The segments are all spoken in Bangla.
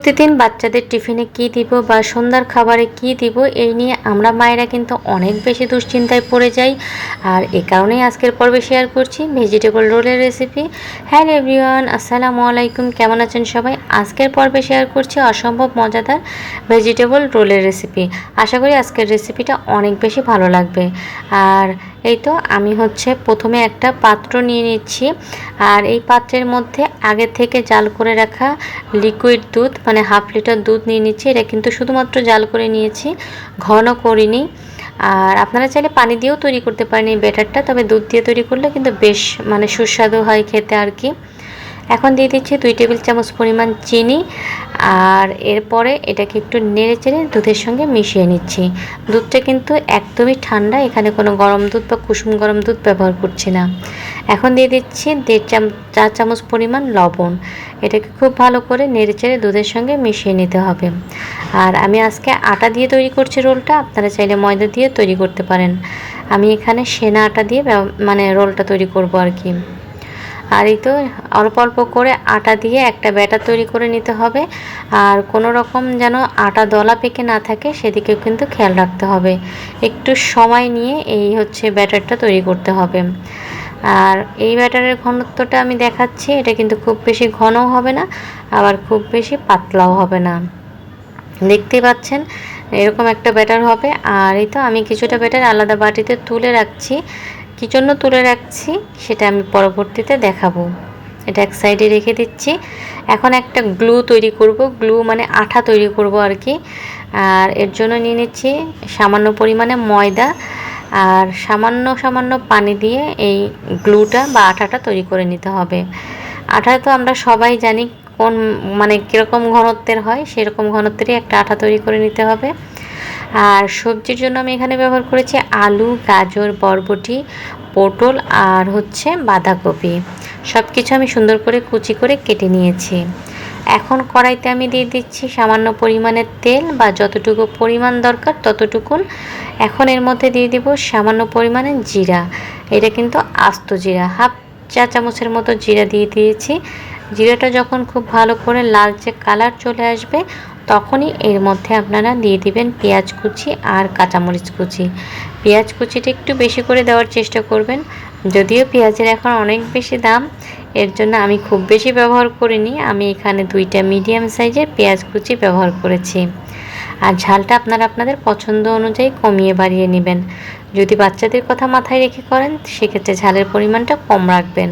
প্রতিদিন বাচ্চাদের টিফিনে কি দিব বা সন্ধ্যার খাবারে কি দিব, এই নিয়ে আমরা মায়েরা কিন্তু অনেক বেশি দুশ্চিন্তায় পড়ে যাই। আর এ কারণেই আজকের পর্বে শেয়ার করছি ভেজিটেবল রোলের রেসিপি হ্যালো এভরিওয়ান আসসালামু আলাইকুম। কেমন আছেন সবাই? আজকের পর্বে শেয়ার করছি অসম্ভব মজাদার ভেজিটেবল রোলের রেসিপি আশা করি আজকের রেসিপিটা অনেক বেশি ভালো লাগবে। আর এই তো আমি হচ্ছে প্রথমে একটা পাত্র নিয়ে নিচ্ছি। আর এই পাত্রের মধ্যে আগে থেকে জাল করে রাখা লিকুইড দুধ মানে হাফ লিটার দুধ নিয়ে নিচ্ছি। এটা কিন্তু শুধুমাত্র জাল করে নিয়েছি, ঘন করিনি। আর আপনারা চাইলে পানি দিয়েও তৈরি করতে পারেন এই ব্যাটারটা তবে দুধ দিয়ে তৈরি করলে কিন্তু বেশ মানে সুস্বাদু হয় খেতে আর কি। এখন দিয়ে দিচ্ছি দুই টেবিল চামচ পরিমাণ চিনি আর এরপরে এটাকে একটু নেড়ে চেড়ে দুধের সঙ্গে মিশিয়ে নিচ্ছি। দুধটা কিন্তু একদমই ঠান্ডা, এখানে কোনো গরম দুধ বা কুসুম গরম দুধ ব্যবহার করছি না। এখন দিয়ে দিচ্ছি দেড় চাম চার চামচ পরিমাণ লবণ। এটাকে খুব ভালো করে নেড়ে চেড়ে দুধের সঙ্গে মিশিয়ে নিতে হবে। আর আমি আজকে আটা দিয়ে তৈরি করছি রোলটা, আপনারা চাইলে ময়দা দিয়ে তৈরি করতে পারেন। আমি এখানে সেনা আটা দিয়ে মানে রোলটা তৈরি করব আর কি। আর এই তো অল্প অল্প করে আটা দিয়ে একটা ব্যাটার তৈরি করে নিতে হবে। আর কোনো রকম যেন আটা দলা পেকে না থাকে, সেদিকেও কিন্তু খেয়াল রাখতে হবে। একটু সময় নিয়ে এই হচ্ছে ব্যাটারটা তৈরি করতে হবে। আর এই ব্যাটারের ঘনত্বটা আমি দেখাচ্ছি, এটা কিন্তু খুব বেশি ঘনও হবে না, আবার খুব বেশি পাতলাও হবে না। দেখতেই পাচ্ছেন, এরকম একটা ব্যাটার হবে। আর এই তো আমি কিছুটা ব্যাটার আলাদা বাটিতে তুলে রাখছি। কী জন্য তুলে রাখছি সেটা আমি পরবর্তীতে দেখাবো। এটা এক সাইডে রেখে দিচ্ছি। এখন একটা গ্লু তৈরি করব। গ্লু মানে আঠা তৈরি করব আর কি। আর এর জন্য নিয়ে নিচ্ছি সামান্য পরিমাণে ময়দা আর সামান্য সামান্য পানি দিয়ে এই গ্লুটা বা আঠাটা তৈরি করে নিতে হবে। আঠা তো আমরা সবাই জানি কোন মানে কীরকম ঘনত্বের হয়, সেরকম ঘনত্বেরই একটা আঠা তৈরি করে নিতে হবে। আর সবজির জন্য আমি এখানে ব্যবহার করেছি আলু, গাজর, বরবটি, পটল আর হচ্ছে বাঁধাকপি। সব কিছু আমি সুন্দর করে কুচি করে কেটে নিয়েছি। এখন কড়াইতে আমি দিয়ে দিচ্ছি সামান্য পরিমাণের তেল বা যতটুকু পরিমাণ দরকার ততটুকুন। এখন এর মধ্যে দিয়ে দিব সামান্য পরিমাণে জিরা। এটা কিন্তু আস্ত জিরা। হাফ চা চামচের মতো জিরা দিয়ে দিয়েছি। জিরাটা যখন খুব ভালো করে লালচে কালার চলে আসবে তখনই এর মধ্যে আপনারা দিয়ে দিবেন পেঁয়াজ কুচি আর কাঁচামরিচ কুচি। পেঁয়াজ কুচিটা একটু বেশি করে দেওয়ার চেষ্টা করবেন। যদিও পেঁয়াজের এখন অনেক বেশি দাম, এর জন্য আমি খুব বেশি ব্যবহার করিনি। আমি এখানে দুইটা মিডিয়াম সাইজের পেঁয়াজ কুচি ব্যবহার করেছি। আর ঝালটা আপনারা আপনাদের পছন্দ অনুযায়ী কমিয়ে বাড়িয়ে নেবেন। যদি বাচ্চাদের কথা মাথায় রেখে করেন, সেক্ষেত্রে ঝালের পরিমাণটা কম রাখবেন।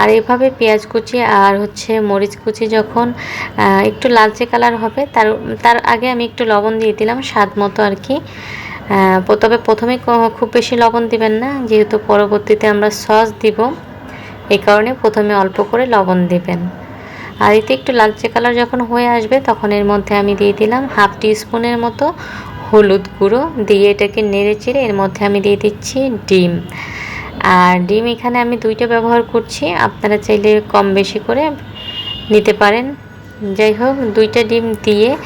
আর এভাবে পেঁয়াজ কুচি আর হচ্ছে মরিচ কুচি যখন একটু লালচে কালার হবে, তার তার আগে আমি একটু লবণ দিয়ে দিলাম স্বাদ মতো আর কি। তবে প্রথমে খুব বেশি লবণ দিবেন না, যেহেতু পরবর্তীতে আমরা সস দিব, এই কারণে প্রথমে অল্প করে লবণ দিবেন। আর এতে একটু লালচে কালার যখন হয়ে আসবে, তখন এর মধ্যে আমি দিয়ে দিলাম হাফ টি স্পুনের মতো হলুদ গুঁড়ো, দিয়ে এটাকে নেড়ে চেড়ে এর মধ্যে আমি দিয়ে দিচ্ছি ডিম। আর ডিম এখানে আমি দুইটা ব্যবহার করছি। আপনারা চাইলে কম বেশি করে নিতে পারেন। যাই হোক, দুইটা ডিম দিয়ে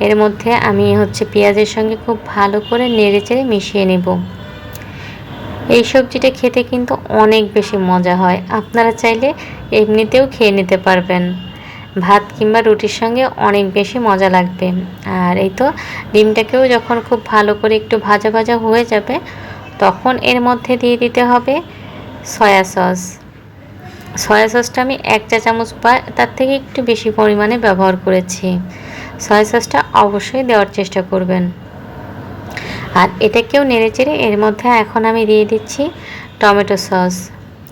এর মধ্যে আমি হচ্ছে পেঁয়াজের সঙ্গে খুব ভালো করে নেড়ে চেড়ে মিশিয়ে নেব। এই সবজিটা খেতে কিন্তু অনেক বেশি মজা হয়। আপনারা চাইলে এমনিতেও খেয়ে নিতে পারবেন। ভাত কিংবা রুটির সঙ্গে অনেক বেশি মজা লাগবে। আর এই তো, ডিমটাকেও যখন খুব ভালো করে একটু ভাজা ভাজা হয়ে যাবে তখন এর মধ্যে দিয়ে দিতে হবে সয়া সস। সয়া সসটা আমি এক চা চামচ বা তার থেকে একটু বেশি পরিমাণে ব্যবহার করেছি। সয়া সসটা অবশ্যই দেওয়ার চেষ্টা করবেন। আর এটাকেও নেড়ে চেড়ে এর মধ্যে এখন আমি দিয়ে দিচ্ছি টমেটো সস।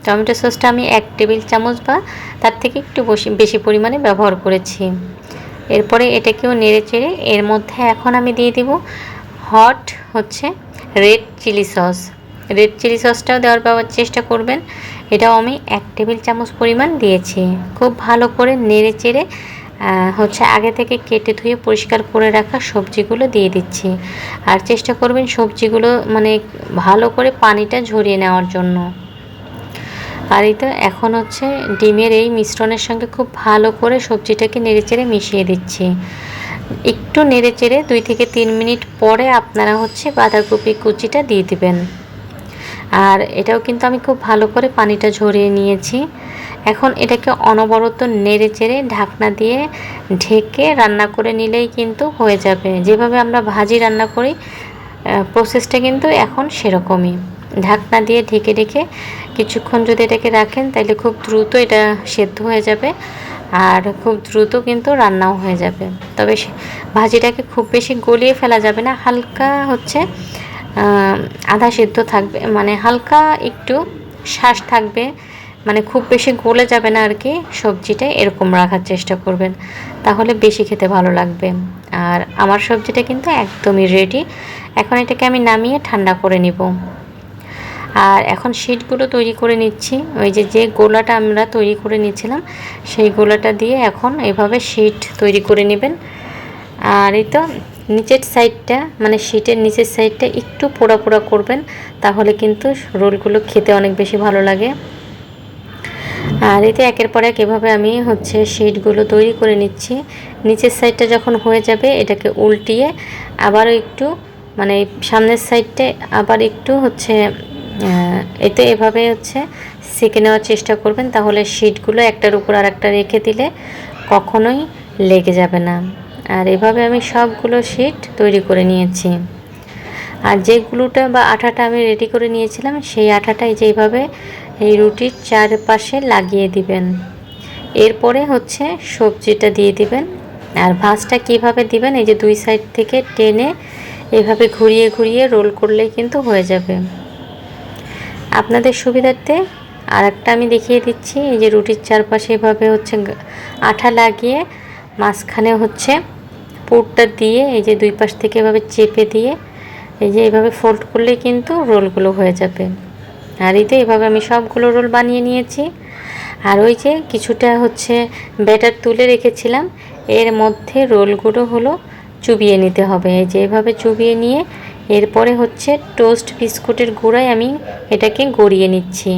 টমেটো সসটা আমি এক টেবিল চামচ বা তার থেকে একটু বেশি পরিমাণে ব্যবহার করেছি। এরপরে এটাকেও নেড়ে চেড়ে এর মধ্যে এখন আমি দিয়ে দিব হট হচ্ছে red chilli sauce. Red chilli সসটাও দেওয়ার পাওয়ার চেষ্টা করবেন। এটাও আমি এক টেবিল চামচ পরিমাণ দিয়েছি। খুব ভালো করে নেড়ে চেড়ে হচ্ছে আগে থেকে কেটে ধুয়ে পরিষ্কার করে রাখা সবজিগুলো দিয়ে দিচ্ছি। আর চেষ্টা করবেন সবজিগুলো মানে ভালো করে পানিটা ঝরিয়ে নেওয়ার জন্য। আর এই তো এখন হচ্ছে ডিমের এই মিশ্রণের সঙ্গে খুব ভালো করে সবজিটাকে নেড়েচেড়ে মিশিয়ে দিচ্ছি। একটু নেড়েচেড়ে দুই থেকে তিন মিনিট পরে আপনারা হচ্ছে বাঁধাকপি কুচিটা দিয়ে দিবেন। আর এটাও কিন্তু আমি খুব ভালো করে পানিটা ঝরিয়ে নিয়েছি। এখন এটাকে অনবরত নেড়ে চেড়ে ঢাকনা দিয়ে ঢেকে রান্না করে নিলেই কিন্তু হয়ে যাবে। যেভাবে আমরা ভাজি রান্না করি প্রসেসটা কিন্তু এখন সেরকমই। ঢাকনা দিয়ে ঢেকে ঢেকে কিছুক্ষণ যদি এটাকে রাখেন তাহলে খুব দ্রুত এটা সেদ্ধ হয়ে যাবে আর খুব দ্রুত কিন্তু রান্নাও হয়ে যাবে। তবে ভাজিটাকে খুব বেশি গলিয়ে ফেলা যাবে না, হালকা হচ্ছে আধা সেদ্ধ থাকবে মানে হালকা একটু শ্বাস থাকবে মানে খুব বেশি গলে যাবে না আর কি সবজিটা এরকম রাখার চেষ্টা করবেন, তাহলে বেশি খেতে ভালো লাগবে। আর আমার সবজিটা কিন্তু একদমই রেডি এখন এটাকে আমি নামিয়ে ঠান্ডা করে নিব। আর এখন শিটগুলো তৈরি করে নিচ্ছি। ওই যে যে গোলাটা আমরা তৈরি করে নিয়েছিলাম, সেই গোলাটা দিয়ে এখন এভাবে শিট তৈরি করে নেবেন। আর এই তো, নিচের সাইডটা মানে শিটের নিচের সাইডটা একটু পোড়া পোড়া করবেন, তাহলে কিন্তু রোলগুলো খেতে অনেক বেশি ভালো লাগে। আর এতে একের পর এক এভাবে আমি হচ্ছে শিটগুলো তৈরি করে নিচ্ছি। নিচের সাইডটা যখন হয়ে যাবে, এটাকে উল্টিয়ে আবারও একটু মানে সামনের সাইডটা আবার একটু হচ্ছে এতে এভাবে হচ্ছে সেঁকে নেওয়ার চেষ্টা করবেন, তাহলে শিটগুলো একটার উপর আর একটা রেখে দিলে কখনোই লেগে যাবে না। আর এভাবে আমি সবগুলো শিট তৈরি করে নিয়েছি। আর যে গ্লুটা বা আঠাটা আমি রেডি করে নিয়েছিলাম, সেই আঠাটাই এই যেভাবে এই রুটির চারপাশে লাগিয়ে দিবেন, এরপরে হচ্ছে সবজিটা দিয়ে দিবেন। আর ভাজটা কীভাবে দিবেন, এই যে দুই সাইড থেকে টেনে এভাবে ঘুরিয়ে ঘুরিয়ে রোল করলেই কিন্তু হয়ে যাবে। আপনাদের সুবিধার্থে আর একটা আমি দেখিয়ে দিচ্ছি। এই যে রুটির চারপাশে এভাবে হচ্ছে আঠা লাগিয়ে মাঝখানে হচ্ছে পুরটা দিয়ে এই যে দুই পাশ থেকে এভাবে চেপে দিয়ে এই যে এইভাবে ফোল্ড করলে কিন্তু রোলগুলো হয়ে যাবে। আর এই তো এভাবে আমি সবগুলো রোল বানিয়ে নিয়েছি। আর ওই যে কিছুটা হচ্ছে ব্যাটার তুলে রেখেছিলাম। এর মধ্যে রোলগুলো হলো চুবিয়ে নিতে হবে। এই যে এভাবে চুবিয়ে নিয়ে এরপরে হচ্ছে টোস্ট বিস্কুটের গুঁড়ায় আমি এটাকে গড়িয়ে নিচ্ছি।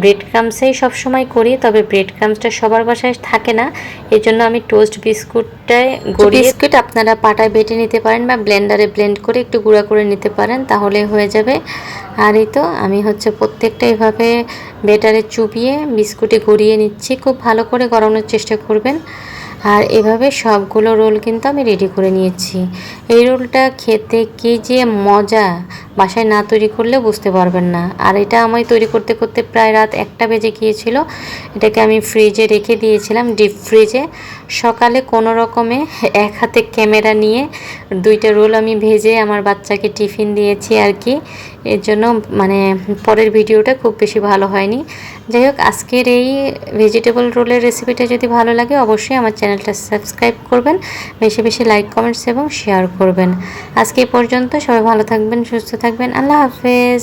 ব্রেড ক্রামসেই সবসময় করি তবে ব্রেড ক্রামসটা সবার বাসায় থাকে না। এই জন্য আমি টোস্ট বিস্কুটটায় গড়িয়ে বিস্কুট আপনারা পাটায় বেটে নিতে পারেন বা ব্লেন্ডারে ব্লেন্ড করে একটু গুঁড়া করে নিতে পারেন তাহলে হয়ে যাবে। আর এই তো আমি হচ্ছে প্রত্যেকটা এভাবে বেটারে চুবিয়ে বিস্কুটে গড়িয়ে নিচ্ছি। খুব ভালো করে গড়ানোর চেষ্টা করবেন। আর এভাবে সবগুলো রোল কিন্তু আমি রেডি করে নিয়েছি। এই রোলটা খেতে কি যে মজা! বাসায় না তৈরি করলে বুঝতে পারবেন না। আর এটা আমি তৈরি করতে করতে প্রায় রাত একটা বেজে গিয়েছিল। এটাকে আমি ফ্রিজে রেখে দিয়েছিলাম ডিপ ফ্রিজে সকালে কোনো রকমে এক হাতে ক্যামেরা নিয়ে দুইটা রোল আমি ভেজে আমার বাচ্চাকে টিফিন দিয়েছি আর কি। এর জন্য মানে পরের ভিডিওটা খুব বেশি ভালো হয়নি। যাই হোক, আজকের এই ভেজিটেবল রোলের রেসিপিটা যদি ভালো লাগে, অবশ্যই আমার চ্যানেলটা সাবস্ক্রাইব করবেন। বেশি বেশি লাইক কমেন্টস এবং শেয়ার করবেন। আজকে এই পর্যন্ত সবাই ভালো থাকবেন, সুস্থ থাকবেন। আল্লাহ হাফেজ।